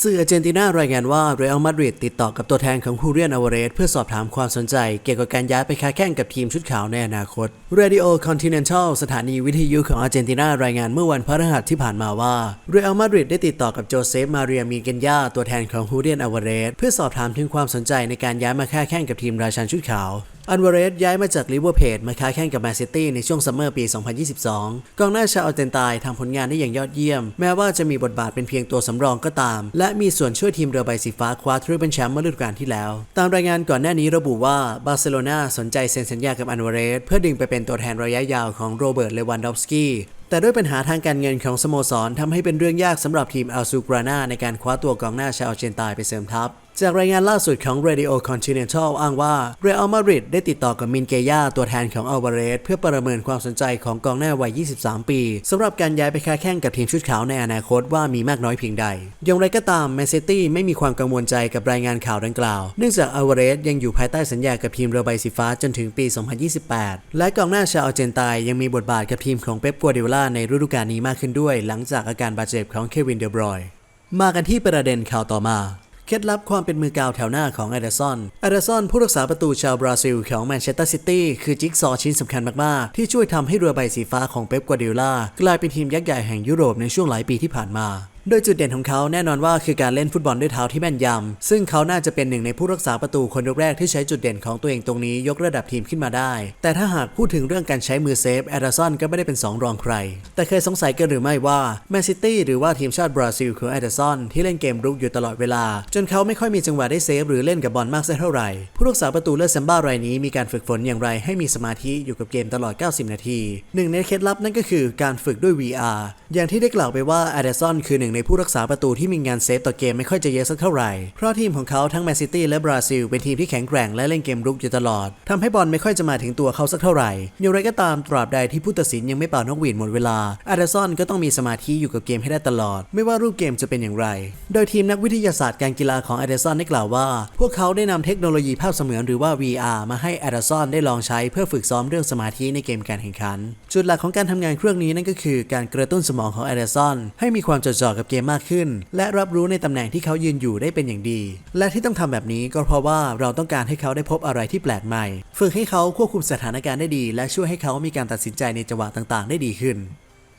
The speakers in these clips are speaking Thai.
สื่ออาร์เจนตินารายงานว่าเรอัลมาดริดติดต่อกับตัวแทนของฮูเรียนอเวเรสเพื่อสอบถามความสนใจ เกี่ยวกับการย้ายไปค้าแข่งกับทีมชุดขาวในอนาคต Radio Continental สถานีวิทยุของอาร์เจนตินารายงานเมื่อวันพฤหัสที่ผ่านมาว่าเรอัลมาดริดได้ติดต่อกับโจเซฟมาเรียมีเกนยาตัวแทนของฮูเรียนอเวเรสเพื่อสอบถามถึงความสนใจในการย้ายมาค้าแข่งกับทีมราชันชุดขาว อันวาเรสย้ายมาจากลิเวอร์เพดมาค้าแข่งกับแมนซิตี้ในช่วงซัมเมอร์ปี 2022 กองหน้าชาวอาร์เจนตายทำผลงานได้อย่างยอดเยี่ยม แม้ว่าจะมีบทบาทเป็นเพียงตัวสำรองก็ตาม และมีส่วนช่วยทีมเรือใบสีฟ้าคว้าทริปเปิลแชมป์เมื่อฤดูกาลที่แล้ว ตามรายงานก่อนหน้านี้ระบุว่าบาร์เซโลนาสนใจเซ็นสัญญากับอันวาเรสเพื่อดึงไปเป็นตัวแทนระยะยาวของโรเบิร์ตเลวันดอฟสกี้แต่ด้วยปัญหาทางการเงินของสโมสรทำให้เป็นเรื่องยากสำหรับทีมอัลซูกรานาในการคว้าตัวกองหน้าชาวอาร์เจนตายไปเสริมทัพ จากรายงานล่าสุดของ Radio Continental อ้างว่าเรอัลมาดริดได้ติดต่อกับมินเกย่าตัวแทนของอัลวาเรสเพื่อประเมินความสนใจของกองหน้าวัย 23 ปีสำหรับการย้ายไปค้าแข่งกับทีมชุดขาวในอนาคตว่ามีมากน้อยเพียงใด อย่างไรก็ตามแมนซิตี้ไม่มีความกังวลใจกับรายงานข่าวดังกล่าว เนื่องจากอัลวาเรสยังอยู่ภายใต้สัญญากับทีมเรือใบสีฟ้าจนถึงปี 2028 และกองหน้าชาวอาร์เจนตายยังมีบทบาทกับทีมของเป๊ปกัวเดโอลาในฤดูกาลนี้มากขึ้นด้วย หลังจากอาการบาดเจ็บของเควินเดบรอยมากันที่ประเด็นข่าวต่อมา เคล็ดลับความเป็นมือกาวแถวหน้าของเอเดอร์สันเอเดอร์สันผู้รักษาประตูชาวบราซิลของแมนเชสเตอร์ซิตี้คือจิ๊กซอชิ้นสำคัญมากๆ ที่ช่วยทำให้เรือใบสีฟ้าของเป๊ปกัวเดโอลากลายเป็นทีมยักษ์ใหญ่แห่งยุโรปในช่วงหลายปีที่ผ่านมา โดยจุดเด่นของเขาแน่นอนว่าคือการเล่นฟุตบอลด้วยเท้าที่แม่นยำ ซึ่งเขาน่าจะเป็นหนึ่งในผู้รักษาประตูคนแรกที่ใช้จุดเด่นของตัวเองตรงนี้ยกระดับทีมขึ้นมาได้ แต่ถ้าหากพูดถึงเรื่องการใช้มือเซฟแอดสันก็ไม่ได้เป็นสองรองใคร แต่เคยสงสัยกันหรือไม่ว่าแมนซิตี้หรือว่าทีมชาติบราซิลของแอดสันที่เล่นเกมรุกอยู่ตลอดเวลา จนเขาไม่ค่อยมีจังหวะได้เซฟหรือเล่นกับบอลมากสักเท่าไหร่ ผู้รักษาประตูเลือดแซมบ้ารายนี้มีการฝึกฝนอย่างไรให้มีสมาธิอยู่กับเกมตลอด 90 นาที หนึ่งในเคล็ดลับนั่นก็คือการฝึกด้วย VR อย่างที่ได้กล่าวไปว่าแอดสันคือหนึ่งในผู้รักษาประตูที่มีงานเซฟต่อเกมไม่ค่อยจะเยอะสักเท่าไหร่ เพราะทีมของเขาทั้งแมนซิตี้และบราซิลเป็นทีมที่แข็งแกร่งและเล่นเกมรุกอยู่ตลอดทำให้บอลไม่ค่อยจะมาถึงตัวเขาสักเท่าไหร่อย่างไรก็ตามตราบใดที่ผู้ตัดสินยังไม่เป่านกหวีดหมดเวลาอาร์เดซอนก็ต้องมีสมาธิอยู่กับเกมให้ได้ตลอด ไม่ว่ารูปเกมจะเป็นอย่างไร โดยทีมนักวิทยาศาสตร์การกีฬาของอาร์เดซอนได้กล่าวว่า พวกเขาได้นำเทคโนโลยีภาพเสมือนหรือว่า VR มาให้อาร์เดซอนได้ลองใช้เพื่อฝึกซ้อมเรื่องสมาธิในเกมการแข่งขัน จุดหลักของการทำงานเครื่องนี้นั่นก็คือการกระตุ้นสมองของอาร์เดซอนให้มีความจดจ่อกับเกมมากขึ้น และรับรู้ในตำแหน่งที่เขายืนอยู่ได้เป็นอย่างดี และที่ต้องทำแบบนี้ก็เพราะว่าเราต้องการให้เขาได้พบอะไรที่แปลกใหม่ ฝึกให้เขาควบคุมสถานการณ์ได้ดี และช่วยให้เขามีการตัดสินใจในจังหวะต่างๆ ได้ดีขึ้น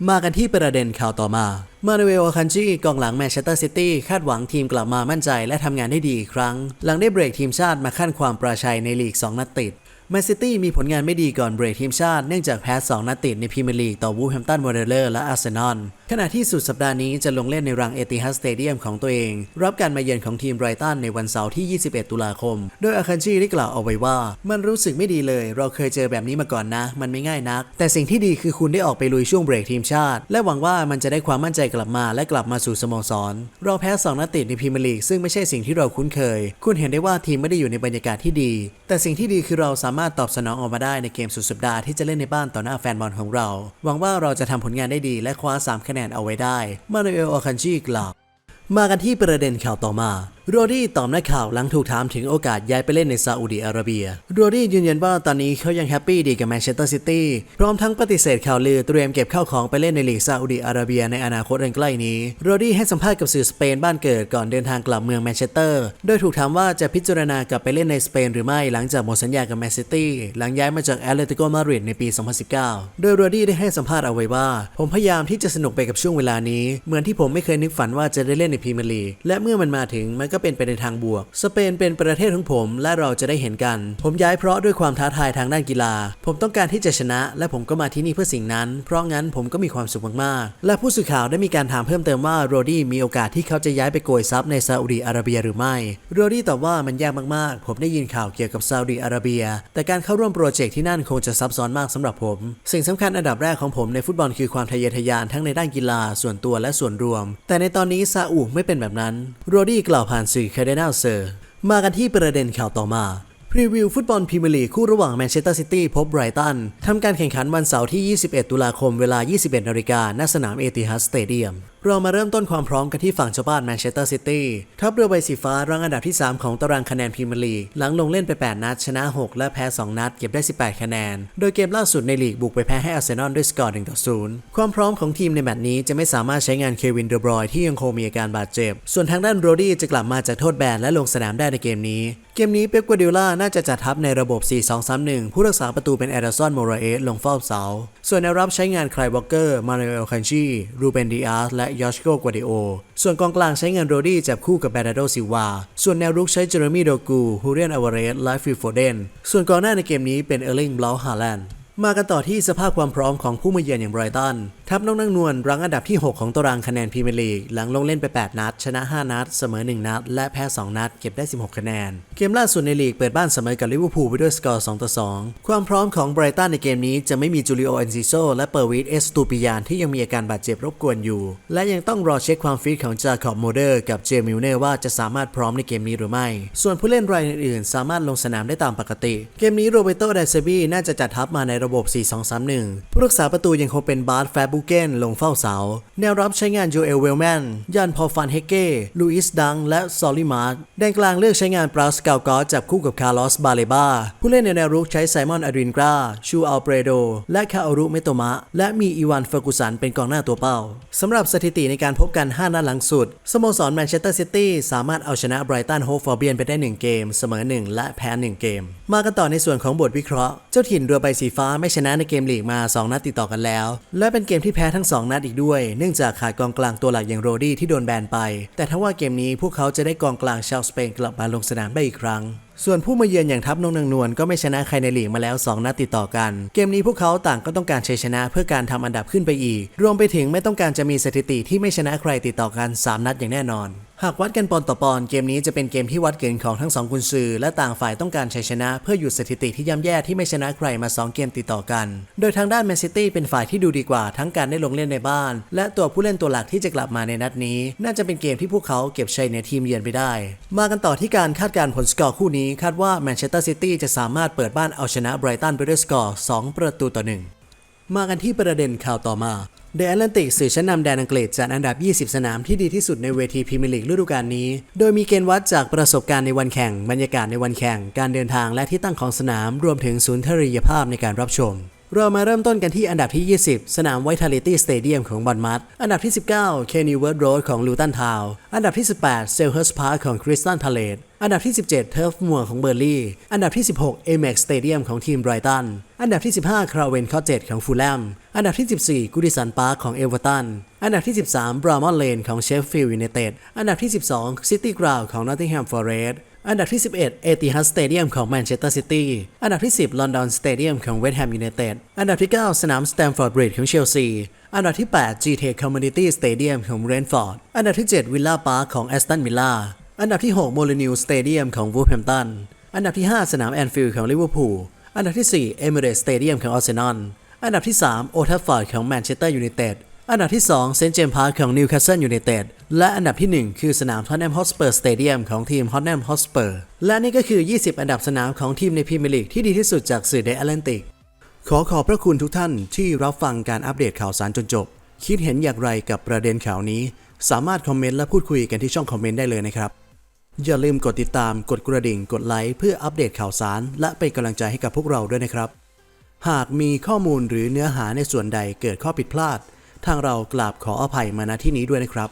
มากันที่ประเด็นข่าวต่อมา มานูเอลอาคันจีกองหลังแมนเชสเตอร์ซิตี้คาดหวังทีมกลับมามั่นใจและทำงานได้ดีอีกครั้ง หลังได้เบรกทีมชาติมาขั้นความปราชัยในลีก 2 นัดติดแมนซิตี้มีผลงานไม่ดีก่อนเบรกทีมชาติเนื่องจากแพ้ 2 นัดติดในพรีเมียร์ลีกต่อวูแฮมตันวอร์เรอร์และอาร์เซนอลขณะที่สุดสัปดาห์นี้จะลงเล่นในรังเอติฮัดสเตเดียมของตัวเอง รับการมาเยือนของทีมไบรตันในวันเสาร์ที่ 21 ตุลาคม โดยอาคันจีได้กล่าวเอาไว้ว่า มันรู้สึกไม่ดีเลย เราเคยเจอแบบนี้มาก่อนนะ มันไม่ง่ายนัก แต่สิ่งที่ดีคือคุณได้ออกไปลุยช่วงเบรกทีมชาติ และหวังว่ามันจะได้ความมั่นใจกลับมาและกลับมาสู่สโมสร เราแพ้ 2 นัดติดในพรีเมียร์ลีกซึ่งไม่ใช่สิ่งที่เราคุ้นเคย คุณเห็นได้ว่าทีมไม่ได้อยู่ในบรรยากาศที่ดี แต่สิ่งที่ดีคือเราสามารถตอบสนองออกมาได้ในเกมสุดสัปดาห์ที่จะเล่นในบ้านต่อหน้าแฟนบอลของเรา หวังว่าเราจะทำผลงานได้ดีและคว้า3คะแนนเอาไว้ได้ มานูเอลอาคันจีกล่าวมากันที่ประเด็นข่าวต่อมา โรดี้ตอบนักข่าวหลังถูกถามถึงโอกาสย้ายไปเล่นในซาอุดีอาระเบีย โรดี้ยืนยันว่าตอนนี้เขายังแฮปปี้ดีกับแมนเชสเตอร์ซิตี้ พร้อมทั้งปฏิเสธข่าวลือเตรียมเก็บข้าวของไปเล่นในลีกซาอุดีอาระเบียในอนาคตอันใกล้นี้ โรดี้ให้สัมภาษณ์กับสื่อสเปนบ้านเกิดก่อนเดินทางกลับเมืองแมนเชสเตอร์ โดยถูกถามว่าจะพิจารณากลับไปเล่นในสเปนหรือไม่หลังจากหมดสัญญากับแมนซิตี้หลังย้ายมาจากแอตเลติโกมาดริดในปี 2019 โดยโรดี้ได้ให้สัมภาษณ์เอาไว้ว่า ผมพยายามที่จะสนุกไปกับช่วงเวลานี้ เหมือนที่ผมไม่เคยนึกฝันว่าจะได้เล่นในพรีเมียร์ลีกและเมื่อมันมาถึงมันก็เป็นไปในทางบวก สเปนเป็นประเทศของผมและเราจะได้เห็นกัน ผมย้ายเพราะด้วยความท้าทายทางด้านกีฬา ผมต้องการที่จะชนะ และผมก็มาที่นี่เพื่อสิ่งนั้น เพราะงั้นผมก็มีความสุขมากๆ และผู้สื่อข่าวได้มีการถามเพิ่มเติมว่าโรดี้มีโอกาสที่เขาจะย้ายไปโกยทรัพย์ในซาอุดีอาระเบียหรือไม่ โรดี้ตอบว่ามันยากมากๆ ผมได้ยินข่าวเกี่ยวกับซาอุดีอาระเบีย แต่การเข้าร่วมโปรเจกต์ที่นั่นคงจะซับซ้อนมากสำหรับผม สิ่งสำคัญอันดับแรกของผมในฟุตบอลคือความทะเยอทะยานทั้งในด้านกีฬาส่วนตัวและส่วนรวม แต่ในตอนนี้ซาอุไม่เป็นแบบนั้น โรดี้กล่าวผ่านสื่อคาเดนัลเซอร์ มากันที่ประเด็นข่าวต่อมาพรีวิวฟุตบอลพรีเมียร์ลีกคู่ระหว่างแมนเชสเตอร์ซิตี้พบไบรตันทำการแข่งขันวันเสาร์ที่ 21 ตุลาคมเวลา 21 นาฬิกาณสนามเอติฮัดสเตเดียม เรามาเริ่มต้นความพร้อมกันที่ฝั่งเจ้าบ้านแมนเชสเตอร์ซิตี้ทัพเรือใบสีฟ้ารั้งอันดับที่ 3 ของตารางคะแนนพรีเมียร์ลีกหลังลงเล่นไป 8 นัด ชนะ 6 และแพ้ 2 นัด เก็บได้ 18 คะแนน โดยเกมล่าสุดในลีกบุกไปแพ้ให้อาร์เซนอลด้วยสกอร์1ต่อ0ความพร้อมของทีมในแมตช์นี้จะไม่สามารถใช้งานเควินเดอบรอยที่ยังคงมีอาการบาดเจ็บ ส่วนทางด้านโรดี้จะกลับมาจากโทษแบนและลงสนามได้ในเกมนี้ เกมนี้เป๊ปกัวดิล่าน่าจะจัดทัพในระบบ 4-2-3-1 ผู้รักษาประตูเป็นแอดาซอนโมราเอสลงเฝ้าเสา ส่วนแนวรับใช้งานไคลวอลเกอร์ มาเนเอลคันชีรูเบนดิอาสและยอชโกกัวดิโอ ส่วนกองกลางใช้เงินโรดี้จับคู่กับแบรนาโดซิลวา ส่วนแนวรุกใช้เจอร์มีโดกูฮูเรียนอวาเรส และฟิลโฟเดน ส่วนกองหน้าในเกมนี้เป็นเออร์ลิงบลาฮาแลนด์มากันต่อที่สภาพความพร้อมของผู้มาเยือนอย่างไบรตันทัพน้องนางนวลรั้งอันดับที่ 6 ของตารางคะแนนพรีเมียร์ลีก หลังลงเล่นไป 8 นัด ชนะ 5 นัด เสมอ 1 นัด และแพ้ 2 นัด เก็บได้ 16 คะแนน เกมล่าสุดในลีกเปิดบ้านเสมอกับลิเวอร์พูลไปด้วยสกอร์ 2 ต่อ 2 ความพร้อมของไบรตันในเกมนี้จะไม่มีจูริโอเอนซิโซและเปอร์วิทเอสตูปิยานที่ยังมีอาการบาดเจ็บรบกวนอยู่ และยังต้องรอเช็คความฟิตของจาคอบโมเดอร์กับเจมิลเน่ว่าจะสามารถพร้อมในเกมนี้หรือไม่ ส่วนผู้เล่นรายอื่นๆ สามารถลงสนามได้ตามปกติ เกมนี้โรเบโตไดเซบีน่าจะจัดทัพมาในระบบ 4-2-3-1 ผู้รักษาประตูยังคงเป็นบาร์แฟบเกนลงเฝ้าเสา แนวรับใช้งานโจเอลเวลแมนยันพอฟันเฮเก้ ลูอิสดัง และซอลิมาร์ดแดนกลางเลือกใช้งานปราสกาวกอจับคู่กับคาร์ลอสบาเลบาผู้เล่นในแนวรุกใช้ไซมอนอดรินกราชูอัลเปรโด และคาอรุเมโตมะ และมีอีวานเฟอร์กุสันเป็นกองหน้าตัวเป้าสำหรับสถิติในการพบกัน 5 นัดหลังสุดสโมสรแมนเชสเตอร์ซิตี้สามารถเอาชนะไบรตันโฮฟอร์เบียนไปได้ 1 เกม เสมอ 1 และแพ้ 1 เกม มากันต่อในส่วนของบทวิเคราะห์ เจ้าถิ่นเรือใบสีฟ้าไม่ชนะในเกมลีกมา 2 นัดติดต่อกันแล้ว และเป็นเกมที่แพ้ทั้ง 2 นัดอีกด้วย เนื่องจากขาดกองกลางตัวหลักอย่างโรดี้ที่โดนแบนไป แต่ถ้าว่าเกมนี้พวกเขาจะได้กองกลางชาวสเปนกลับมาลงสนามได้อีกครั้ง ส่วนผู้มาเยือนอย่างทัพนงนางนวลก็ไม่ชนะใครในลีกมาแล้ว 2 นัดติดต่อกัน เกมนี้พวกเขาต่างก็ต้องการชัยชนะเพื่อการทำอันดับขึ้นไปอีก รวมไปถึงไม่ต้องการจะมีสถิติที่ไม่ชนะใครติดต่อกัน 3 นัดอย่างแน่นอน หากวัดกันปอนต่อปอนเกมนี้จะเป็นเกมที่วัดเกินของทั้งสองกุนซือและต่างฝ่ายต้องการชัยชนะเพื่อหยุดสถิติที่ย่ำแย่ที่ไม่ชนะใครมา 2 เกมติดต่อกัน โดยทางด้านแมนซิตี้เป็นฝ่ายที่ดูดีกว่าทั้งการได้ลงเล่นในบ้าน และตัวผู้เล่นตัวหลักที่จะกลับมาในนัดนี้ น่าจะเป็นเกมที่พวกเขาเก็บชัยในทีมเยือนไปได้ มากันต่อที่การคาดการณ์ผลสกอร์คู่นี้คาดว่าแมนเชสเตอร์ซิตี้จะสามารถเปิดบ้านเอาชนะไบรตันไปด้วยสกอร์ 2 ประตูต่อ 1 มากันที่ประเด็นข่าวต่อมาเดอะแอตแลนติกสื่อชั้นนำแดนอังกฤษจัดอันดับ 20 สนามที่ดีที่สุดในเวทีพรีเมียร์ลีกฤดูกาลนี้ โดยมีเกณฑ์วัดจากประสบการณ์ในวันแข่ง บรรยากาศในวันแข่ง การเดินทางและที่ตั้งของสนาม รวมถึงศูนย์ทรียภาพในการรับชม เรามาเริ่มต้นกันที่อันดับที่ 20 สนาม Vitality Stadium ของบอนมัตอันดับที่ 19 Kenny w o r d Road ของ Luton Town อันดับที่ 18 Selhurst Park ของ Crystal Palace อันดับที่ 17 Turf Moor ของเบอร์ลี่ อันดับที่ 16 Amex Stadium ของทีมไบรตัน อันดับที่ 15 Craven Cottage ของฟูลแลม อันดับที่ 14 Goodison Park ของเอเวอร์ตัน อันดับที่ 13 Bramall Lane ของ Sheffield United อันดับที่ 12 City Ground ของ Nottingham Forest อั นดับที่ 11 Etihad Stadium ของ Manchester City อันดับที่ 10 London Stadium ของ West Ham United อันดับที่ 9 สนาม Stamford Bridge ของเชลซี อันดับที่ 8 GTEC Community Stadium ของ Brentford อันดับที่7 Villa Park ของ Aston Villa อันดับที่6 Molineux Stadium ของ Wolverhampton อันดับที่ 5 สนาม Anfield ของ Liverpool อันดับที่4 Emirates Stadium ของ Arsenal อันดับที่3 Old Trafford ของ Manchester United อันดัันดับที่2 St James Park ของ Newcastle United และอันดับที่ 1 คือสนาม Tottenham Hotspur Stadium ของทีม Tottenham Hotspur และนี่ก็คือ 20 อันดับสนามของทีมในพรีเมียร์ลีกที่ดีที่สุดจากสื่อ The Atlantic ขอขอบพระคุณทุกท่านที่รับฟังการอัปเดตข่าวสารจนจบ คิดเห็นอย่างไรกับประเด็นข่าวนี้ สามารถคอมเมนต์และพูดคุยกันที่ช่องคอมเมนต์ได้เลยนะครับ อย่าลืมกดติดตามกดกระดิ่งกดไลค์เพื่ออัปเดตข่าวสาร และเป็นกำลังใจให้กับพวกเราด้วยนะครับ หากมีข้อมูลหรือเนื้อหาในส่วนใดเกิดข้อผิดพลาด ทางเรากราบขออภัยมาณที่นี้ด้วยนะครับ